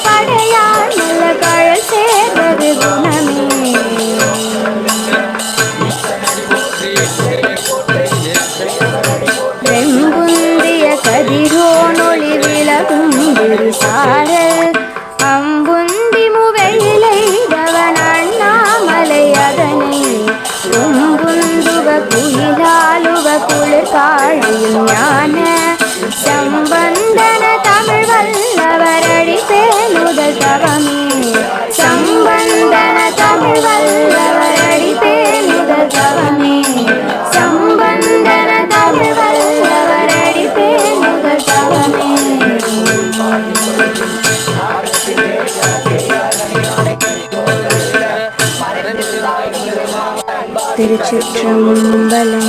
ஏழு நல்ல கழல் சேர்வது குணமே. வெம்புந்திய கதிரோனொளி விலகும் விரிசாரல் அம்புந்தி முவையிலைதவன் அண்ணாமலை அதனை. கும்புந்துவ குயிலாலுவ குளிர் காழியும் ஞான. തിരുച്ചിത്രമുമ്പലം